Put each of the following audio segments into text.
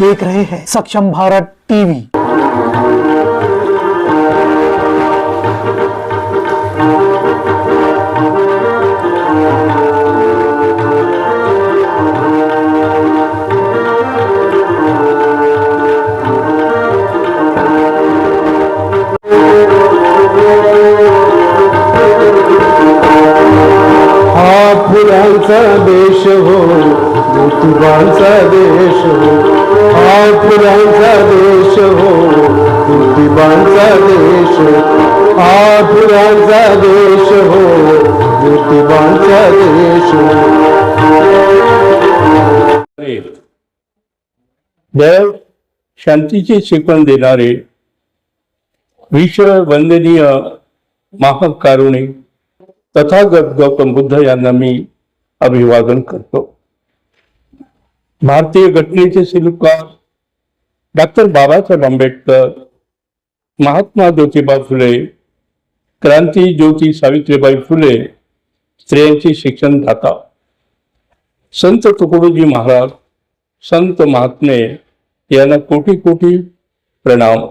देख रहे हैं। सक्षम भारत टीवी। फुलांचा देश हो ज्योतिबांचा देश हो हा फुलांचा देश हो ज्योतिबांचा देश हा फुलांचा देश हो. ज्योतिबांचा देश हो, हो. देव शांतीची शिकवण देणारे विश्व वंदनीय महाकारुणी तथागत गौतम बुद्ध यांना मी अभिवादन करतो. भारतीय घटनेचे शिल्पकार डॉक्टर बाबासाहेब आंबेडकर महात्मा ज्योतिबा फुले क्रांती ज्योती सावित्रीबाई फुले स्त्रियांची शिक्षणदाता. संत तुकडोजी महाराज संत महात्मे यांना कोटी कोटी प्रणाम.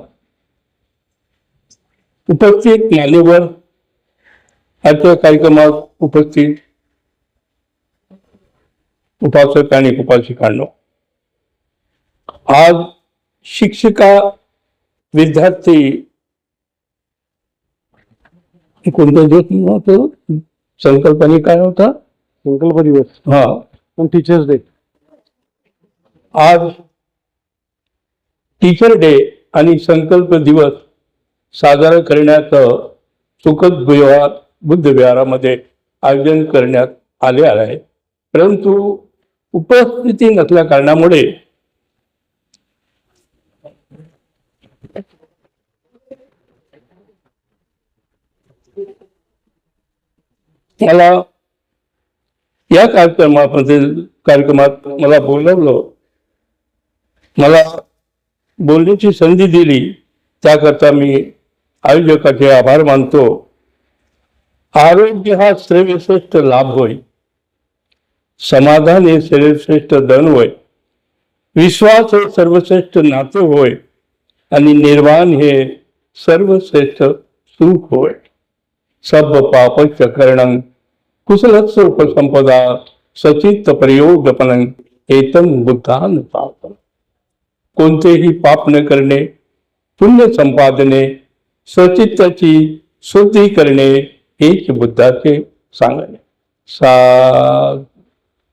उपस्थित मान्यवर आजच्या कार्यक्रमात उपस्थित उपासक आणि उपासिकांनो आज शिक्षिका विद्यार्थी कोणता दिवस होतो? संकल्पने काय होता? संकल्प दिवस. हा. पण टीचर्स डे आज टीचर डे आणि संकल्प दिवस साजरा करण्याचं सुखद बुद्ध विहारामध्ये आयोजन करण्यात आले आहे. परंतु उपस्थिती नसल्या कारणामुळे मला या कार्यक्रमामध्ये कार्यक्रमात मला बोलवलं. मला बोलण्याची संधी दिली. त्याकरता मी आयोजकाचे आभार मानतो. आरोग्य हा सर्वश्रेष्ठ लाभ होईल समाधान हे सर्वश्रेष्ठ धन होय. विश्वास हे सर्वश्रेष्ठ नातं होय. आणि निर्वाण हे सर्वश्रेष्ठ सुख होय. सब पापच करणं कुशलच उपसंपदा सचित पण एतम बुद्धान पापन कोणतेही पाप न करणे पुण्य संपादने सचित्ताची शुद्धी करणे हेच बुद्धाचे सांगणे. सा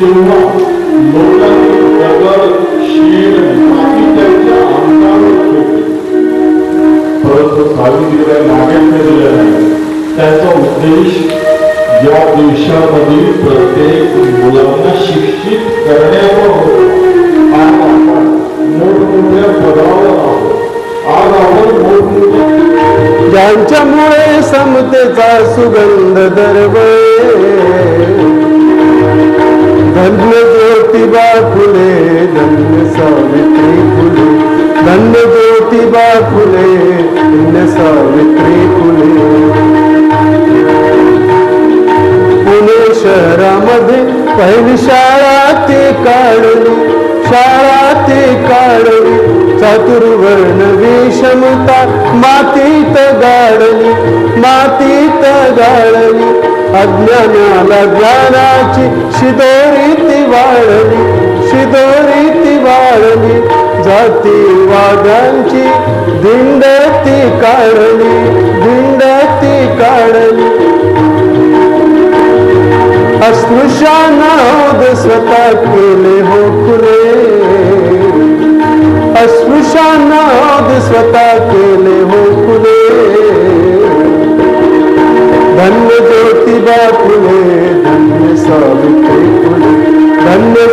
तेव्हा लोकांनी दगड शेण माती त्यांच्या अंगावर परंतु सावित्रीबाई मागे फिरल्या नाही. त्याचा उद्देश या प्रत्येक मुलांना शिक्षित करण्यावर होता. आज आपण मोठमोठ्या पदावर आहोत. आज आपण मोठमोठ्या ज्यांच्यामुळे समतेचा सुगंध दरवळे धन्य ज्योतिबा फुले धन्य सावित्री फुले धन्य ज्योतिबा फुले धन्य सावित्री फुले पुणे शहरामध्ये पहिली शाळा ते काढली शाळा ते काढली चातुर्वर्ण विषमता मातीत गाडली मातीत गाडली. अज्ञानाला ज्ञानाची शिदोरी ती वाळली शिदोरी ती वाळली जाती वादांची दिंड ती काढली. दिंड ती काढली अस्पृश्यानाद स्वतः केले हो खुले अस्पृश्यानाद स्वतः केले हो खुले धन्य फुले धन्य सावित्री फुले धन्य